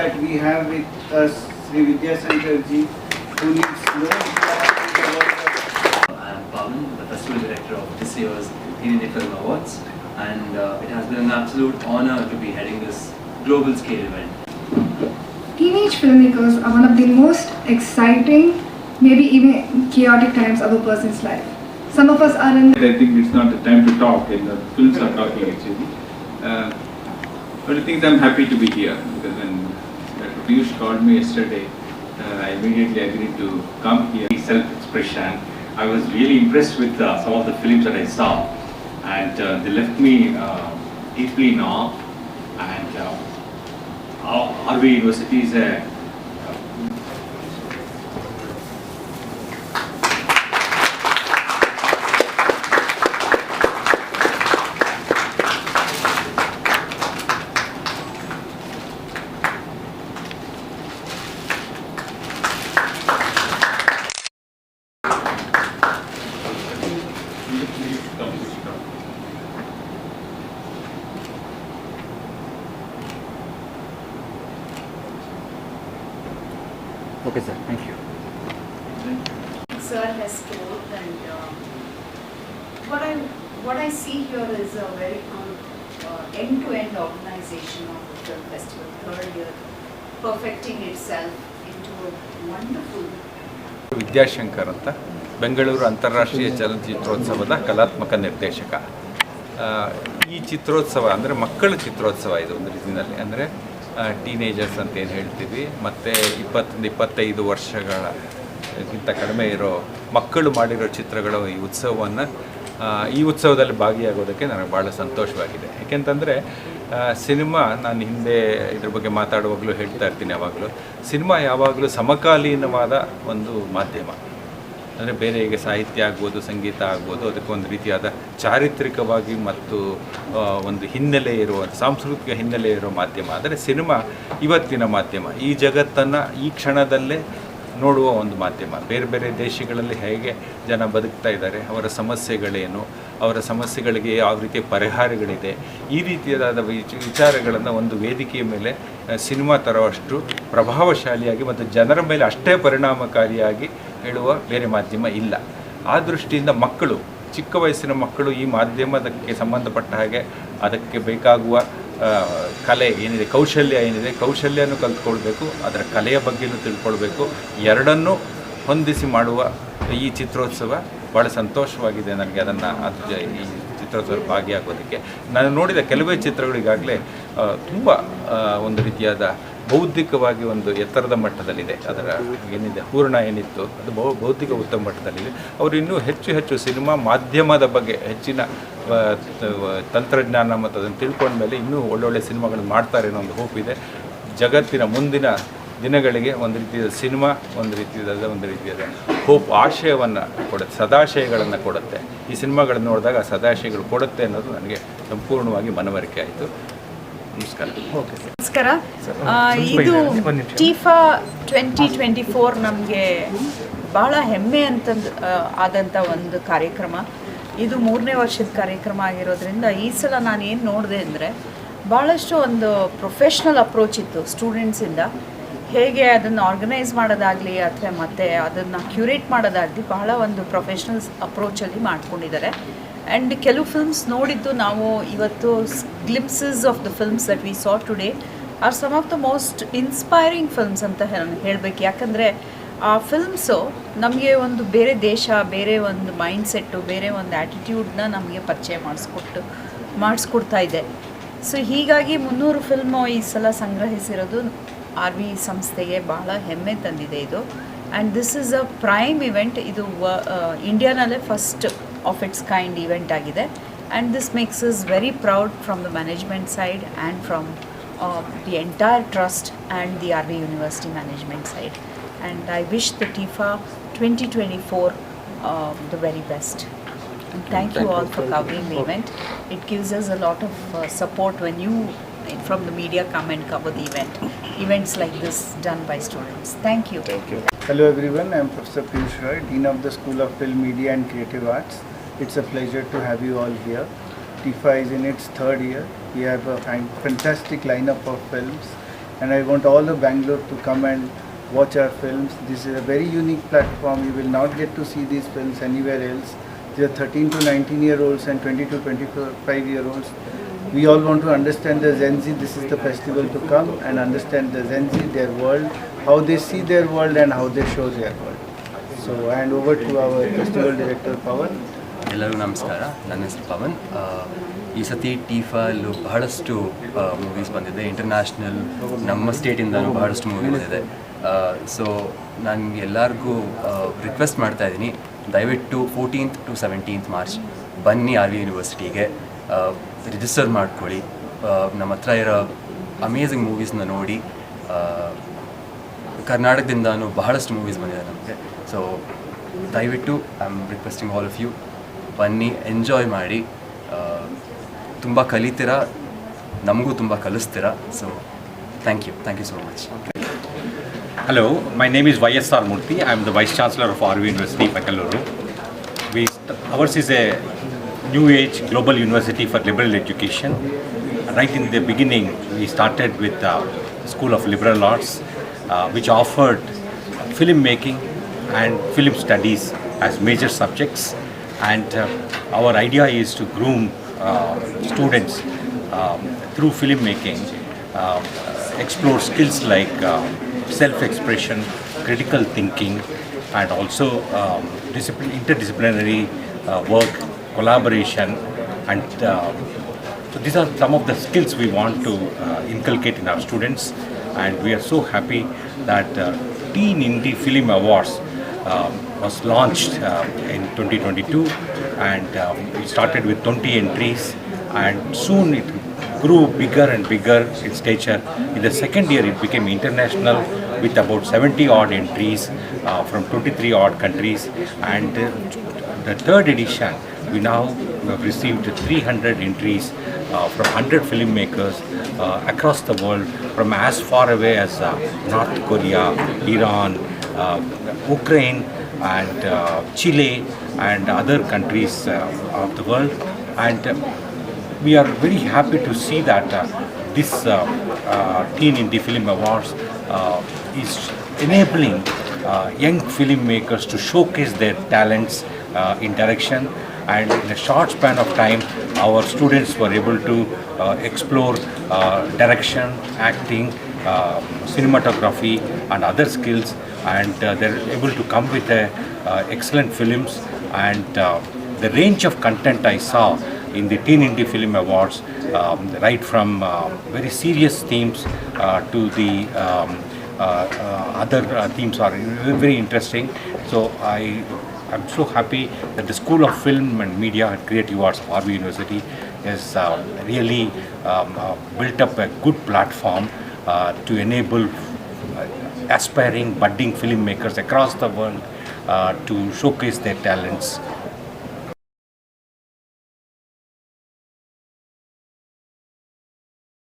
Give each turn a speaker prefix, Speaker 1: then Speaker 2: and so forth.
Speaker 1: that we have with us Sri Vidya Sankarji, who needs no introduction to the world of
Speaker 2: I am Pavan, the festival director of this year's Indian Film Awards, and uh, it has been an absolute honor to be heading this global scale event.
Speaker 3: Teenage filmmakers are one of the most exciting, maybe even chaotic times of a person's life. Some of us are in
Speaker 4: I think it's not the time to talk, and the films are talking actually. Uh, but I think I'm happy to be here because when Dr. Piyush called me yesterday, uh, I immediately agreed to come here. Self-expression. I was really impressed with uh, some of the films that I saw, and uh, they left me uh, deeply in awe. And uh, our University is a
Speaker 5: Okay, sir. Thank you.
Speaker 6: sir has told and uh, what I what I see here is a very good uh, end-to-end organization of the film festival third year perfecting itself into a wonderful
Speaker 7: Vidyashankar ಅಂತ ಬೆಂಗಳೂರು ಅಂತಾರಾಷ್ಟ್ರೀಯ ಚಲನಚಿತ್ರೋತ್ಸವದ ಕಲಾತ್ಮಕ ನಿರ್ದೇಶಕ ಈ ಚಿತ್ರೋತ್ಸವ ಅಂದರೆ ಮಕ್ಕಳ ಚಿತ್ರೋತ್ಸವ ಇದು ಒಂದು ರೀತಿಯಲ್ಲಿ ಅಂದರೆ ಟೀನೇಜರ್ಸ್ ಅಂತ ಏನು ಹೇಳ್ತೀವಿ, ಮತ್ತು ಇಪ್ಪತ್ತೊಂದು ಇಪ್ಪತ್ತೈದು ವರ್ಷಗಳಕ್ಕಿಂತ ಕಡಿಮೆ ಇರೋ ಮಕ್ಕಳು ಮಾಡಿರೋ ಚಿತ್ರಗಳು ಈ ಉತ್ಸವವನ್ನು ಈ ಉತ್ಸವದಲ್ಲಿ ಭಾಗಿಯಾಗೋದಕ್ಕೆ ನನಗೆ ಭಾಳ ಸಂತೋಷವಾಗಿದೆ. ಏಕೆಂತಂದರೆ ಸಿನಿಮಾ ನಾನು ಹಿಂದೆ ಇದ್ರ ಬಗ್ಗೆ ಮಾತಾಡುವಾಗಲೂ ಹೇಳ್ತಾ ಇರ್ತೀನಿ ಯಾವಾಗಲೂ. ಸಿನಿಮಾ ಯಾವಾಗಲೂ ಸಮಕಾಲೀನವಾದ ಒಂದು ಮಾಧ್ಯಮ. ಅಂದರೆ ಬೇರೆ ಈಗ ಸಾಹಿತ್ಯ ಆಗ್ಬೋದು, ಸಂಗೀತ ಆಗ್ಬೋದು, ಅದಕ್ಕೊಂದು ರೀತಿಯಾದ ಚಾರಿತ್ರಿಕವಾಗಿ ಮತ್ತು ಒಂದು ಹಿನ್ನೆಲೆ ಇರುವ, ಸಾಂಸ್ಕೃತಿಕ ಹಿನ್ನೆಲೆ ಇರೋ ಮಾಧ್ಯಮ. ಆದರೆ ಸಿನಿಮಾ ಇವತ್ತಿನ ಮಾಧ್ಯಮ. ಈ ಜಗತ್ತನ್ನು ಈ ಕ್ಷಣದಲ್ಲೇ ನೋಡುವ ಒಂದು ಮಾಧ್ಯಮ. ಬೇರೆ ಬೇರೆ ದೇಶಗಳಲ್ಲಿ ಹೇಗೆ ಜನ ಬದುಕ್ತಾ ಇದ್ದಾರೆ, ಅವರ ಸಮಸ್ಯೆಗಳೇನು, ಅವರ ಸಮಸ್ಯೆಗಳಿಗೆ ಯಾವ ರೀತಿಯ ಪರಿಹಾರಗಳಿದೆ, ಈ ರೀತಿಯಾದ ವಿಚ- ವಿಚಾರಗಳನ್ನು ಒಂದು ವೇದಿಕೆಯ ಮೇಲೆ ಸಿನಿಮಾ ತರುವಷ್ಟು ಪ್ರಭಾವಶಾಲಿಯಾಗಿ ಮತ್ತು ಜನರ ಮೇಲೆ ಅಷ್ಟೇ ಪರಿಣಾಮಕಾರಿಯಾಗಿ ಹೇಳುವ ಬೇರೆ ಮಾಧ್ಯಮ ಇಲ್ಲ. ಆ ದೃಷ್ಟಿಯಿಂದ ಮಕ್ಕಳು, ಚಿಕ್ಕ ವಯಸ್ಸಿನ ಮಕ್ಕಳು ಈ ಮಾಧ್ಯಮದಕ್ಕೆ ಸಂಬಂಧಪಟ್ಟ ಹಾಗೆ ಅದಕ್ಕೆ ಬೇಕಾಗುವ ಕಲೆ ಏನಿದೆ, ಕೌಶಲ್ಯ ಏನಿದೆ, ಕೌಶಲ್ಯನೂ ಕಲ್ತ್ಕೊಳ್ಬೇಕು, ಅದರ ಕಲೆಯ ಬಗ್ಗೆನೂ ತಿಳ್ಕೊಳ್ಬೇಕು. ಎರಡನ್ನೂ ಹೊಂದಿಸಿ ಮಾಡುವ ಈ ಚಿತ್ರೋತ್ಸವ ಭಾಳ ಸಂತೋಷವಾಗಿದೆ ನನಗೆ. ಅದನ್ನು ಅದು ಈ ಚಿತ್ರೋತ್ಸವ ಭಾಗಿಯಾಗೋದಕ್ಕೆ. ನಾನು ನೋಡಿದ ಕೆಲವೇ ಚಿತ್ರಗಳು ಈಗಾಗಲೇ ತುಂಬ ಒಂದು ರೀತಿಯಾದ ಬೌದ್ಧಿಕವಾಗಿ ಒಂದು ಎತ್ತರದ ಮಟ್ಟದಲ್ಲಿದೆ. ಅದರ ಏನಿದೆ? ಪೂರ್ಣ ಏನಿತ್ತು? ಅದು ಬೌ ಬೌದ್ಧಿಕ ಉತ್ತಮ ಮಟ್ಟದಲ್ಲಿದೆ. ಅವರು ಇನ್ನೂ ಹೆಚ್ಚು ಹೆಚ್ಚು ಸಿನಿಮಾ ಮಾಧ್ಯಮದ ಬಗ್ಗೆ ಹೆಚ್ಚಿನ ತಂತ್ರಜ್ಞಾನ ಮತ್ತು ಅದನ್ನು ತಿಳ್ಕೊಂಡ ಮೇಲೆ ಇನ್ನೂ ಒಳ್ಳೊಳ್ಳೆ ಸಿನಿಮಾಗಳನ್ನು ಮಾಡ್ತಾರೆ ಅನ್ನೋ ಒಂದು ಹೋಪ್ ಇದೆ. ಜಗತ್ತಿನ ಮುಂದಿನ ದಿನಗಳಿಗೆ ಒಂದು ರೀತಿಯ ಸಿನಿಮಾ, ಒಂದು ರೀತಿಯಾದ ಒಂದು ರೀತಿಯಾದ ಹೋಪ್ ಆಶಯವನ್ನು ಕೊಡುತ್ತೆ, ಸದಾಶಯಗಳನ್ನು ಕೊಡುತ್ತೆ. ಈ ಸಿನಿಮಾಗಳನ್ನು ನೋಡಿದಾಗ ಸದಾಶಯಗಳು ಕೊಡುತ್ತೆ ಅನ್ನೋದು ನನಗೆ ಸಂಪೂರ್ಣವಾಗಿ ಮನವರಿಕೆ ಆಯಿತು. ನಮಸ್ಕಾರ.
Speaker 6: ನಮಸ್ಕಾರ. ಇದು ಟೀಫಾ ಟ್ವೆಂಟಿ ಟ್ವೆಂಟಿ ಫೋರ್ ನಮಗೆ ಬಹಳ ಹೆಮ್ಮೆ ಅಂತಂದು ಆ, ಆದಂಥ ಒಂದು ಕಾರ್ಯಕ್ರಮ. ಇದು ಮೂರನೇ ವರ್ಷದ ಕಾರ್ಯಕ್ರಮ ಆಗಿರೋದ್ರಿಂದ ಈ ಸಲ ನಾನು ಏನು ನೋಡಿದೆ ಅಂದರೆ ಭಾಳಷ್ಟು ಒಂದು ಪ್ರೊಫೆಷ್ನಲ್ ಅಪ್ರೋಚ್ ಇತ್ತು ಸ್ಟೂಡೆಂಟ್ಸಿಂದ ಹೇಗೆ ಅದನ್ನು ಆರ್ಗನೈಸ್ ಮಾಡೋದಾಗಲಿ ಅಥವಾ ಮತ್ತು ಅದನ್ನು ಕ್ಯೂರೇಟ್ ಮಾಡೋದಾಗಲಿ ಬಹಳ ಒಂದು ಪ್ರೊಫೆಷ್ನಲ್ಸ್ ಅಪ್ರೋಚಲ್ಲಿ ಮಾಡ್ಕೊಂಡಿದ್ದಾರೆ. ಆ್ಯಂಡ್ ಕೆಲವು ಫಿಲ್ಮ್ಸ್ ನೋಡಿದ್ದು ನಾವು ಇವತ್ತು glimpses of the films that we saw today are some of the most inspiring films ಅಂತ ಹೇಳಬೇಕು. ಯಾಕಂದರೆ ಆ ಫಿಲ್ಮ್ಸು ನಮಗೆ ಒಂದು ಬೇರೆ ದೇಶ, ಬೇರೆ ಒಂದು ಮೈಂಡ್ಸೆಟ್ಟು ಬೇರೆ ಒಂದು ಆ್ಯಟಿಟ್ಯೂಡ್ನ ನಮಗೆ ಪರಿಚಯ ಮಾಡಿಸ್ಕೊಟ್ಟು, ಮಾಡಿಸ್ಕೊಡ್ತಾ ಇದೆ. ಸೊ ಹೀಗಾಗಿ ಮುನ್ನೂರು ಫಿಲ್ಮು ಈ ಸಲ ಸಂಗ್ರಹಿಸಿರೋದು ಆರ್ ವಿ ಸಂಸ್ಥೆಗೆ ಬಹಳ ಹೆಮ್ಮೆ ತಂದಿದೆ ಇದು. And this is a prime event ಇದು ಇಂಡಿಯಾನಲ್ಲೇ first of it's kind event ಆಗಿದೆ and this makes is very proud from the management side and from the entire trust and the R V university management side and I wish the ಟೀಫಾ twenty twenty four the very best And thank you all for covering the event. It gives us a lot of uh, support when you uh, from the media come and cover the event. Events like this done by students. Thank you.
Speaker 1: Hello everyone, I am Professor Piyush Roy, Dean of the School of Film, Media and Creative Arts. It's a pleasure to have you all here. TIFA is in its third year. We have a fantastic lineup of films and I want all of Bangalore to come and watch our films. This is a very unique platform. You will not get to see these films anywhere else. They are 13 to 19 year olds and 20 to 25 year olds. We all want to understand the Gen Z. This is the festival to come and understand the Gen Z, their world, how they see their world and how they show their world. So and over to our festival director Pawan.
Speaker 8: ಎಲ್ಲರಿಗೂ ನಮಸ್ಕಾರ. ನನ್ನ ಹೆಸರು ಪವನ್. ಈ ಸತಿ ಟೀಫಲ್ಲು ಬಹಳಷ್ಟು movies ಬಂದಿದೆ. International ನಮ್ಮ ಸ್ಟೇಟಿಂದಲೂ ಬಹಳಷ್ಟು ಮೂವೀಸ್ ಬಂದಿದೆ. ಸೊ ನಾನು ಎಲ್ಲರಿಗೂ ರಿಕ್ವೆಸ್ಟ್ ಮಾಡ್ತಾ ಇದ್ದೀನಿ. ದಯವಿಟ್ಟು ಫೋರ್ಟೀನ್ತ್ ಟು ಸೆವೆಂಟೀನ್ತ್ ಮಾರ್ಚ್ ಬನ್ನಿ ಆರ್ ವಿ ಯೂನಿವರ್ಸಿಟಿಗೆ ರಿಜಿಸ್ಟರ್ ಮಾಡ್ಕೊಳ್ಳಿ. ನಮ್ಮ ಹತ್ರ ಇರೋ ಅಮೇಝಿಂಗ್ ಮೂವೀಸ್ನ ನೋಡಿ. ಕರ್ನಾಟಕದಿಂದನೂ ಬಹಳಷ್ಟು ಮೂವೀಸ್ ಬಂದಿದೆ ನಮಗೆ. ಸೊ ದಯವಿಟ್ಟು I am requesting all of you ಬನ್ನಿ ಎಂಜಾಯ್ ಮಾಡಿ ತುಂಬ ಕಲಿತೀರಾ ನಮಗೂ ತುಂಬ ಕಲಿಸ್ತೀರಾ so thank you thank you so much
Speaker 9: Hello, my name is YSR Murthy. I am the Vice Chancellor of RV University, Pakaluru. We, st- ours is a new age global university for liberal education. Right in the beginning, we started with uh, School of Liberal Arts, uh, which offered filmmaking and film studies as major subjects. And uh, our idea is to groom uh, students um, through filmmaking, uh, explore skills like uh, self-expression, critical thinking, and also um, interdisciplinary uh, work, collaboration, and so these are some of the skills we want to uh, inculcate in our students, and we are so happy that uh, Teen Indie Film Awards um, was launched uh, in 2022, and um, we started with 20 entries, and soon it grew bigger and bigger in stature. In the second year, it became international with about 70 odd entries uh, from 23 odd countries, and uh, the third edition, we now have received 300 entries uh, from 100 filmmakers uh, across the world, from as far away as uh, North Korea, Iran, uh, Ukraine, and uh, Chile, and other countries uh, of the world. And uh, we are very happy to see that this Teen Indie Film Awards is enabling young filmmakers to showcase their talents in direction and in a short span of time our students were able to uh, explore uh, direction acting uh, cinematography and other skills and uh, they're able to come with a, uh, excellent films and uh, the range of content I saw in the Teen Indie Film Awards, um, right from uh, very serious themes uh, to the um, uh, uh, other uh, themes are very interesting. So I am so happy that the School of Film and Media and Creative Arts of RV University has uh, really um, uh, built up a good platform uh, to enable uh, aspiring, budding filmmakers across the world uh, to showcase their talents